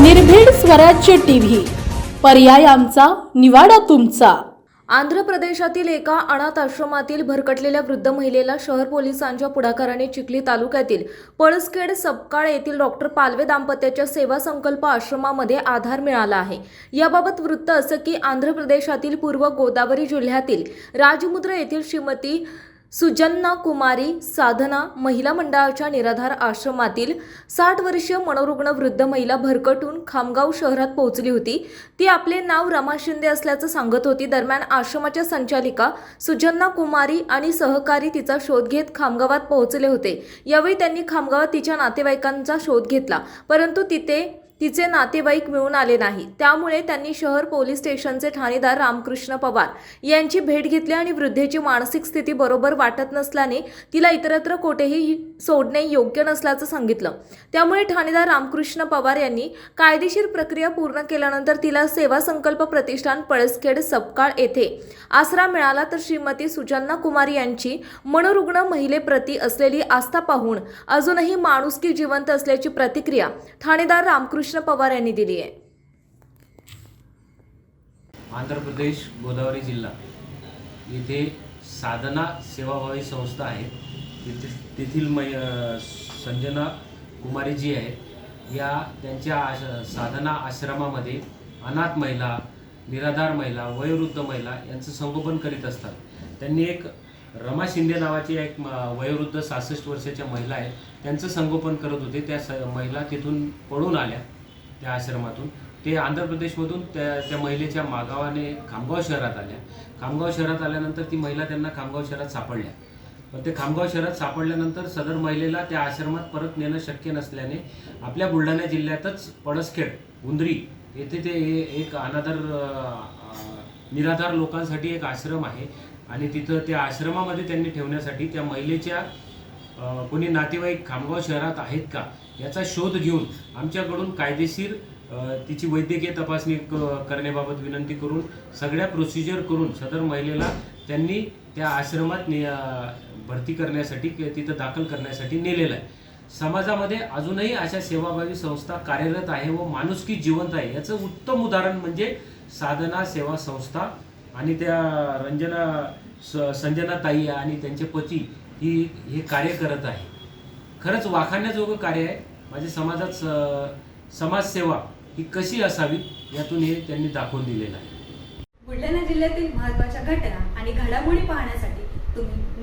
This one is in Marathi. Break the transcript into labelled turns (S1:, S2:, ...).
S1: निर्भीड स्वराज्य टीव्ही. पर्याय आमचा निवाडा तुमचा.
S2: आंध्र प्रदेशातील एका अनाथ आश्रमातील भरकटलेल्या वृद्ध महिलेला शहर पोलिसांच्या पुढाकाराने चिखली तालुक्यातील पळसखेड सपकाळ येथील डॉक्टर पालवे दाम्पत्याच्या सेवा संकल्प आश्रमामध्ये आधार मिळाला आहे. याबाबत वृत्त असं की आंध्र प्रदेशातील पूर्व गोदावरी जिल्ह्यातील राजमुद्र येथील श्रीमती सुजन्ना कुमारी साधना महिला मंडळाच्या निराधार आश्रमातील साठ वर्षीय मनोरुग्ण वृद्ध महिला भरकटून खामगाव शहरात पोहोचली होती. ती आपले नाव रमा शिंदे असल्याचं सांगत होती. दरम्यान आश्रमाच्या संचालिका सुजन्ना कुमारी आणि सहकारी तिचा शोध घेत खामगावात पोहोचले होते. यावेळी त्यांनी खामगावात तिच्या नातेवाईकांचा शोध घेतला. परंतु तिथे तिचे नातेवाईक मिळून आले नाही. त्यामुळे त्यांनी शहर पोलीस स्टेशनचे ठाणेदार रामकृष्ण पवार यांची भेट घेतली आणि वृद्धेची मानसिक स्थिती बरोबर वाटत नसल्याने तिला इतरत्र कोठेही सोडणे योग्य नसल्याचं सांगितलं. त्यामुळे ठाणेदार रामकृष्ण पवार यांनी कायदेशीर प्रक्रिया पूर्ण केल्यानंतर तिला सेवा संकल्प प्रतिष्ठान पळसखेड सपकाळ येथे आसरा मिळाला तर श्रीमती सुजन्ना कुमारी यांची मनोरुग्ण महिलेप्रती असलेली आस्था पाहून अजूनही माणुसकी जिवंत असल्याची प्रतिक्रिया ठाणेदार रामकृष्ण पवार यांनी दिली आहे.
S3: आंध्र प्रदेश गोदावरी जिल्हा. येथे साधना सेवाभावी संस्था आहे. तिथे तेथील मै संजना कुमारी जी आहेत. या त्यांच्या आश साधना आश्रमामध्ये अनाथ महिला निराधार महिला वयोवृद्ध महिला यांचं संगोपन करीत असतात. त्यांनी एक रमा शिंदे नावाची एक म- वयोवृद्ध सहासष्ट वर्षाच्या महिला आहेत. त्यांचं संगोपन करत होते. त्या स महिला तिथून पळून आल्या त्या आश्रमातून. ते आंध्र प्रदेशमधून त्या त्या महिलेच्या मागावाने खामगाव शहरात आल्या. खामगाव शहरात आल्यानंतर ती महिला त्यांना खामगाव शहरात सापडल्या. ते खामगाव शहरात सापडल्यानंतर सदर महिलेला त्या आश्रमात परत नेणं शक्य नसल्याने आपल्या बुलढाणा जिल्ह्यातच पडसखेड उंदरी येथे ते ए- एक अनादर निराधार लोकांसाठी एक आश्रम आहे. आणि तिथं त्या आश्रमामध्ये त्यांनी ठेवण्यासाठी त्या महिलेच्या कोणी नातेवाईक खामगाव शहरात आहेत का याचा शोध घेऊन आमच्याकडून कायदेशीर तिची वैद्यकीय तपासणी क- करण्याबाबत विनंती करून सगळ्या प्रोसिजर करून सदर महिलेला त्यांनी त्या आश्रमात नि भरती करण्यासाठी किंवा तिथं दाखल करण्यासाठी नेलेलं आहे. समाजामध्ये अजूनही अशा सेवाभावी संस्था कार्यरत आहे व माणुसकी जिवंत आहे याचं उत्तम उदाहरण म्हणजे साधना सेवा संस्था आणि त्या रंजना स- संजना ताई आणि त्यांचे पती ही हे कार्य करत आहे. खरंच वाखाण्याजोगं कार्य आहे. माझ्या समाजात स- समाजसेवा ही कशी असावी यातून हे त्यांनी दाखवून दिलेलं आहे.
S4: बुलढाणा जिल्ह्यातील महत्त्वाच्या घटना आणि घडामोडी पाहण्यासाठी